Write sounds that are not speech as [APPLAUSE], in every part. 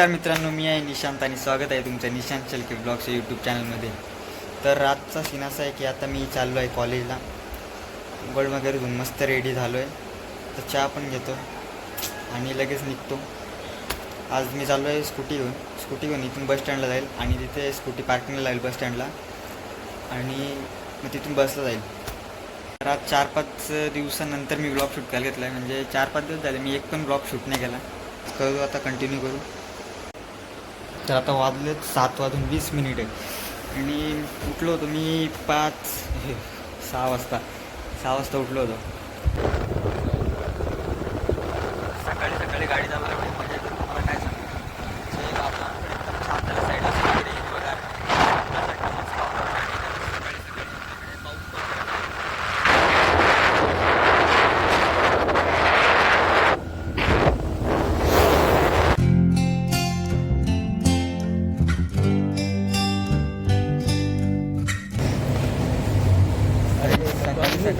नमस्कार मित्रांनो मी आहे निशांत आणि स्वागत आहे तुमच्या निशांत चलके ब्लॉगच्या यूट्यूब चॅनलमध्ये तर रातचा सीन असा आहे की आता मी चाललो आहे कॉलेजला. गोड वगैरे घेऊन मस्त रेडी झालो आहे तर चहा पण घेतो आणि लगेच निघतो. आज मी चाललो आहे स्कूटी घेऊन. स्कूटी घेऊन इथून बस स्टँडला जाईल आणि तिथे स्कूटी पार्किंगला जाईल बस स्टँडला आणि मग तिथून बसला जाईल. तर आज चार पाच दिवसानंतर मी ब्लॉग शूट करायला घेतला आहे म्हणजे चार पाच दिवस झाले. मी एक पण ब्लॉग शूट नाही केला. करू आता कंटिन्यू करू. तर आता वाजलेत सात वाजून वीस मिनिट. आहे आणि उठलो होतो मी पाच हे, सहा वाजता. सहा वाजता उठलो होतो. सकाळी सकाळी गाडी चालवल्या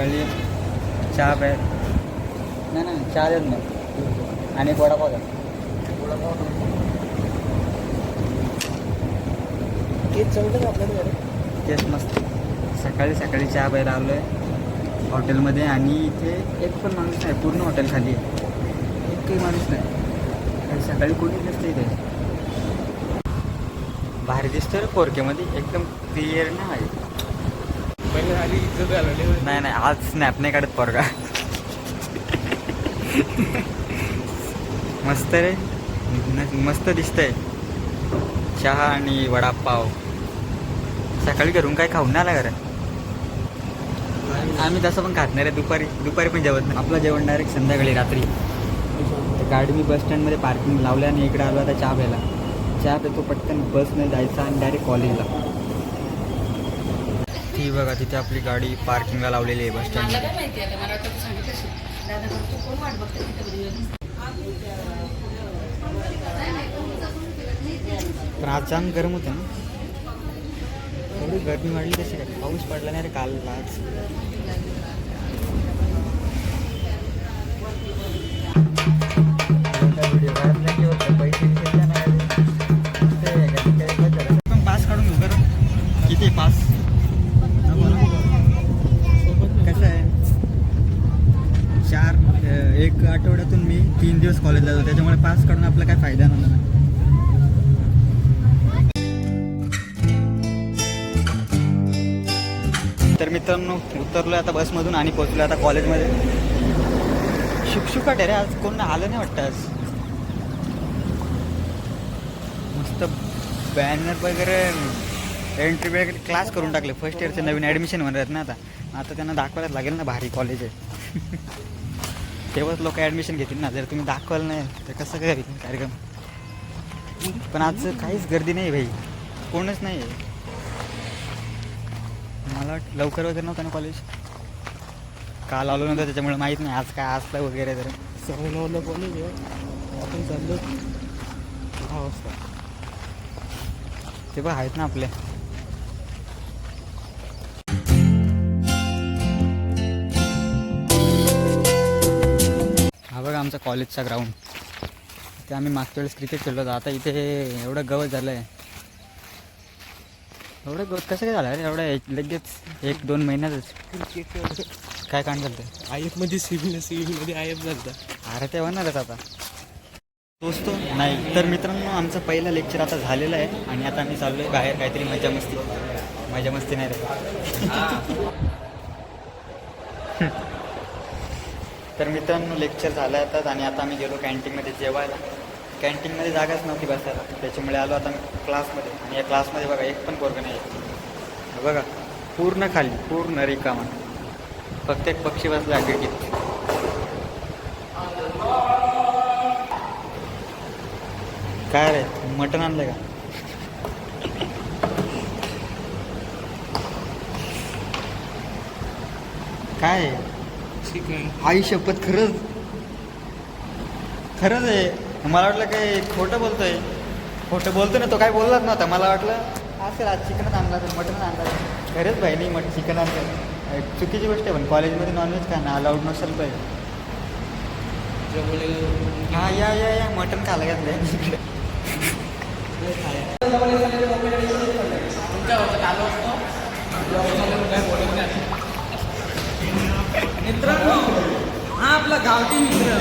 सकाळी चहा प्या. नाही नाही चहा देत नाही. आणि एक वडापाव द्या. तेच चवलं आपल्याकडे? तेच मस्त. सकाळी सकाळी चहा प्यायला आलो आहे हॉटेलमध्ये आणि इथे एक पण माणूस नाही पूर्ण हॉटेल खाली आहे. एकही माणूस नाही. सकाळी कोणीच नसतं इथे? भारी दिसतोय रे पोरकेमध्ये एकदम क्लिअर नाही आहे पहिले आली इज्जत घालवली नाही नाही आज स्नॅप नाही काढत पोरगा. मस्त रे. मस्त दिसतंय. चहा आणि वडापाव. सकाळी घरून काय खाऊन आला घरात? आम्ही तसं पण खात नाही रे. दुपारी दुपारी पण जेवत नाही. आपलं जेवण डायरेक्ट संध्याकाळी रात्री. तर गाडी मी बस स्टँडमध्ये पार्किंग लावल्या आणि इकडे आलो आता चहा प्यायला. चहा पितो पटकन बसने जायचा आणि डायरेक्ट कॉलेजला ती बघा तिथे आपली गाडी पार्किंगला लावलेली आहे बस बरी पण आज जाम गरम होतं ना. एवढी गरमी वाढली कशी काय? पाऊस पडला नाही रे काल आज. आपला काय फायदा नव्हता नाही तर मित्रांनो उतरलो आता बसमधून आणि पोहोचलो आता कॉलेजमध्ये. शुकशुकाट आहे रे आज. कोण आलं नाही वाटतं आज? मस्त बॅनर वगैरे एंट्री वगैरे क्लास करून टाकले. फर्स्ट इयरचे नवीन ॲडमिशन होणार आहेत ना आता. आता त्यांना दाखवायलाच लागेल ना भारी कॉलेज आहे. [LAUGHS] तेव्हाच लोक ॲडमिशन घेतील ना. जर तुम्ही दाखवाल नाही तर कसं काय कार्यक्रम? पण आज काहीच गर्दी नाही भाई. कोणच नाही आहे. मला लवकर वगैरे नव्हतं ना कॉलेज काल आलो नव्हतं त्याच्यामुळे माहीत नाही. आज काय असलं वगैरे तर. सव्वा नऊला कॉलेज आहे. आपण चाललो. दहा वाजता. ते पण आहेत ना आपले. आमचा कॉलेजचा ग्राउंड ते आम्ही मागच्या वेळेस क्रिकेट खेळलो होतो. आता इथे एवढं गवत झालं आहे एवढं गवत कसं काय झालं? रे एवढं एक- लगेच एक दोन महिन्यातच. क्रिकेट काय कांड झालं आय एफमध्ये सिव्हिल सिव्हिलमध्ये आय एफ झालं अरे ते होणारच आता. दोस्तो नाही. तर मित्रांनो आमचं पहिलं लेक्चर आता झालेलं आहे आणि आता आम्ही चाललो आहे बाहेर काहीतरी मजा मस्ती. मजा मस्ती नाही रे. [LAUGHS] तर मित्रांनो लेक्चर झालं आता आणि आता आम्ही गेलो कॅन्टीनमध्ये जेवायला. कॅन्टीनमध्ये जागाच नव्हती बसायला. त्याच्यामुळे आलो आता क्लासमध्ये आणि या क्लासमध्ये बघा एक पण पोरगं नाही आहे. बघा पूर्ण खाली पूर्ण रिकामा. फक्त एक पक्षी बसला खिडकीत काय रे मटण आणलं का? काय आहे? आई शपथ खरंच. खरंच आहे. मला वाटलं काय खोटं बोलतोय. खोटं बोलतो ना तो काय बोललाच नव्हता. मला वाटलं असेल आज चिकनच आणला तर मटण आणला खरंच भाई नाही मट चिकन आणलं. चुकीची गोष्ट आहे पण कॉलेजमध्ये नॉनव्हेज काय ना अलाउड नसेल पाहिजे हा या या या मटण खायला घेतलंय. [LAUGHS] इकडे मित्रांनो हा आपला गावठी मित्र.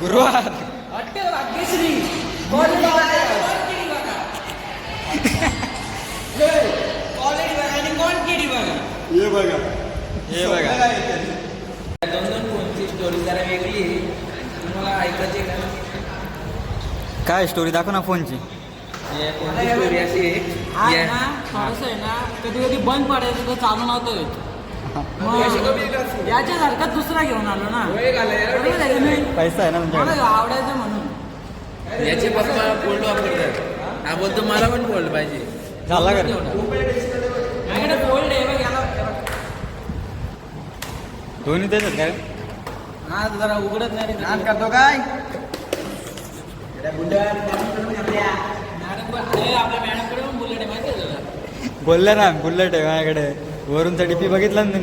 गुरुवार. हॉटेल भाग्यश्री कॉलेज आणि कोण केली बघा? हे बघा? हे बघा. दोन दोन फोनची स्टोरी जरा वेगळी आहे. तुम्हाला ऐकायची का? काय स्टोरी दाखव ना फोनची हे फोनची स्टोरी अशी आहे? थोडस आहे ना कधी कधी बंद पडायचं तर चालू नव्हतं येत. [LAUGHS] याच्यासारखा दुसरा घेऊन आलो ना. होय का लय? बरोबर आहे की नाही? पैसा आहे ना तुमच्याकडे? आवडायचं म्हणून. याचे पप्पा फोल्ड वापरतात हा बोलतो मला पण फोल्ड पाहिजे. झाला का? रे? माझ्याकडे आहे बघ याला दोन्ही देतात काय हा जरा उघडत नाही रे करतो काय? मॅडम अरे आपल्या मॅडमकडे पण बुलेट आहे माहिती आहे तुला बोलले ना बुलेट आहे माझ्याकडे. वरूनचा डीपी बघितला ना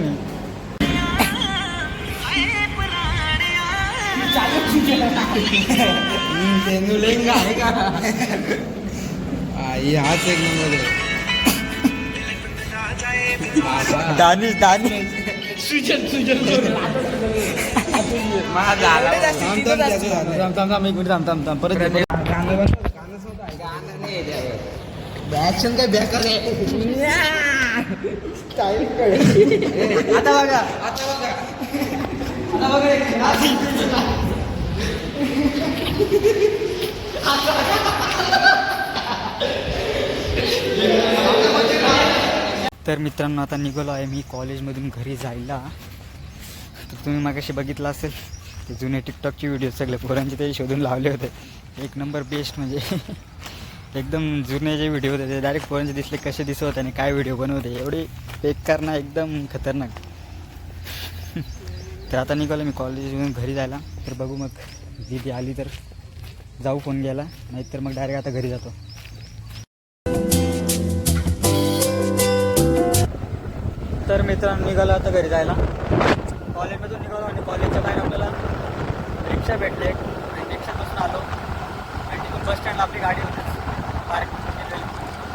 आहे का? आई हाच एक नंबर आहे. दानिश दानिश. थांब थांब थांब एक मिनिट थांब थांब थांब. परत ये, परत ऍक्शन काय बेकार आहे? आता बघा आता बघा. आता बघा तर मित्रांनो आता निघालो आहे मी कॉलेजमधून घरी जायला. तर तुम्ही मागाशी बघितलं असेल ते जुने टिकटॉकचे व्हिडिओ सगळे पोरांचे ते शोधून लावले होते. एक नंबर बेस्ट म्हणजे. एकदम जुने जे व्हिडिओ होते ते डायरेक्ट पोरांचे दिसले कसे दिसत होते आणि काय व्हिडिओ बनवते एवढे बेकार ना एकदम खतरनाक. [LAUGHS] तर आता निघालो मी कॉलेजमधून घरी जायला. तर बघू मग दीदी आली तर जाऊ फोन घ्यायला नाहीतर मग डायरेक्ट आता घरी जातो. तर मित्रांनो निघालो आता घरी जायला. कॉलेजमधून निघालो आणि कॉलेजच्या बाहेर आपल्याला रिक्षा भेटली आणि रिक्षापासून आलो. आणि तिथून बस स्टँडला आपली गाडी होती. पार्क केलं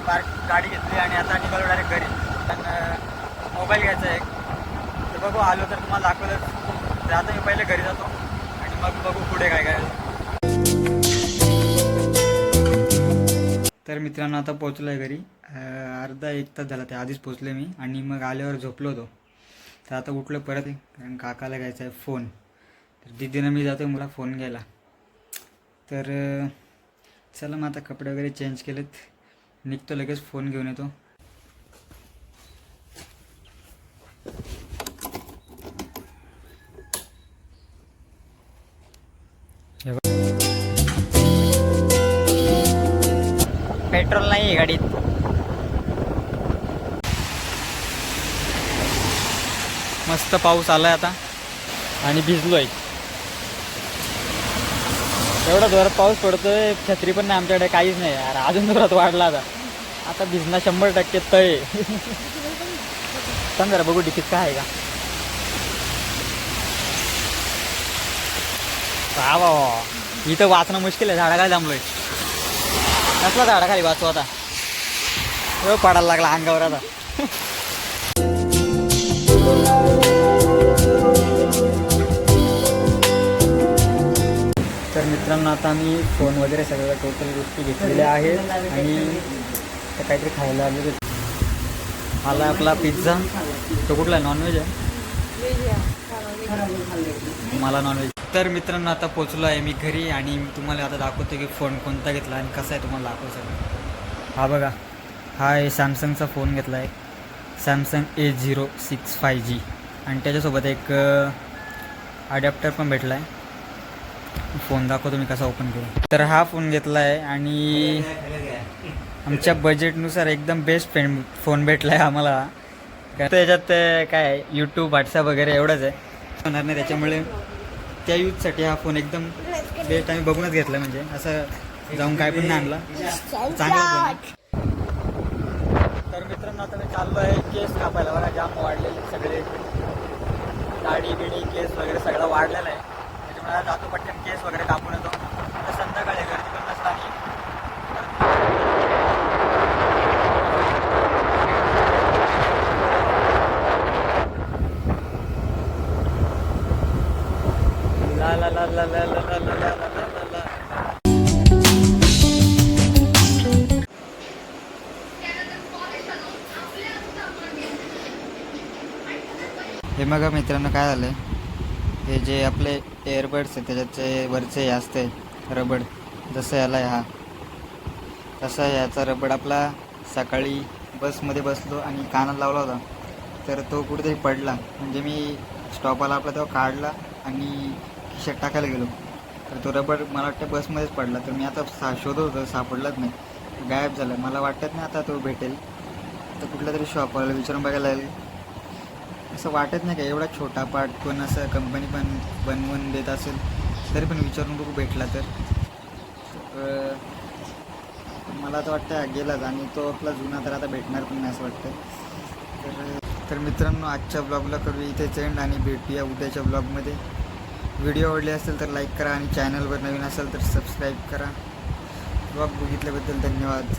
पार्क गाडी घेतली आणि आता निघालो डायरेक्ट घरी. पण मोबाईल घ्यायचा आहे एक. तर बघू आलो तर तुम्हाला दाखवलंच. तर आता मी पहिले घरी जातो. आणि मग बघू पुढे काय काय तर मित्रांनो आता पोचलो आहे घरी अर्धा एक तास झाला ते आधीच पोचले मी. आणि मग आल्यावर झोपलो होतो. तर आता उठलो परत. कारण काकाला घ्यायचा आहे फोन. तर दिदीनं मी जातो मला फोन घ्यायला. तर चला मग आता कपडे वगैरे चेंज केलेत. निघतो लगेच फोन घेऊन येतो. पेट्रोल नाही आहे गाडीत. मस्त पाऊस आलाय आता. आणि भिजलो आहे एवढा जोरात पाऊस पडतोय छत्री पण नाही आमच्याकडे काहीच नाही. यार अजून जोरात वाढला आता. आता भिजना शंभर टक्के तय. सांग जरा बघू डिकीत काय आहे का? वा वा इथं वाचणं मुश्किल आहे झाडाखाली थांबलोय कसला झाडाखाली वाचू आता? पडायला लागला अंगावर आता. मित्रांनो आता मी फोन वगैरे सगळ्या टोटल गोष्टी घेतलेल्या आहेत आणि आता काहीतरी खायला आलेले आला आपला पिझ्झा तो कुठला आहे? नॉनव्हेज आहे? मला नॉनव्हेज तर मित्रांनो आता पोचलो आहे मी घरी आणि मी तुम्हाला आता दाखवतो की फोन कोणता घेतला आणि कसा आहे तुम्हाला दाखवतो हा बघा हा आहे सॅमसंगचा फोन घेतला आहे Samsung A zero six five G आणि त्याच्यासोबत एक अडॅप्टर पण भेटला आहे फोन दाखवतो मी कसा ओपन करू. तर हा फोन घेतला आहे आणि आमच्या बजेटनुसार एकदम बेस्ट फ्रेंड फोन भेटला आहे आम्हाला त्याच्यात काय यूट्यूब व्हॉट्सअप वगैरे एवढंच आहे. होणार नाही त्याच्यामुळे त्या यूजसाठी हा फोन एकदम बेस्ट आम्ही बघूनच घेतला म्हणजे. असं जाऊन काय पण नाही आणला. चांगला फोन तर मित्रांनो आता मी चाललो आहे केस कापायला. बघा जाम वाढलेले सगळे. दाढी बिडी केस वगैरे सगळं वाढलेलं आहे. जातो पटकन केस वगैरे कापून येतो तर संध्याकाळी गर्दी पण नसतं आणि ला ला ला ला ला ला ला ला ला ला ला ला हे बघा मित्रांनो काय झालं हे जे आपले एअरबड्स आहे त्याच्याचे वरचे हे असते रबड. जसं याला आहे हा. तसा याचा रबड आपला सकाळी बसमध्ये बसलो आणि कानात लावला होता. तर तो कुठेतरी पडला. म्हणजे मी स्टॉपाला आपला तेव्हा काढला आणि खिशात टाकायला गेलो. तर तो रबड मला वाटतं बसमध्येच पडला. तर मी आता सा शोधत होतो सापडलाच नाही. गायब झाला. मला वाटत नाही आता तो भेटेल. तर कुठल्या तरी शॉपवाला विचारून बघायला लागेल. असं वाटत नाही का एवढा छोटा पार्ट पण असं कंपनी पण बनवून देत असेल तरी पण विचारून बघू भेटला तर. मला तर वाटतं हा गेलाच आणि तो आपला जुना तर आता भेटणार पण नाही असं वाटतं तर तर मित्रांनो आजच्या ब्लॉगला करू इथेच एंड आणि भेटूया उद्याच्या ब्लॉगमध्ये व्हिडिओ आवडले असेल तर लाईक करा आणि चॅनलवर नवीन असेल तर सबस्क्राईब करा. ब्लॉग बघितल्याबद्दल धन्यवाद.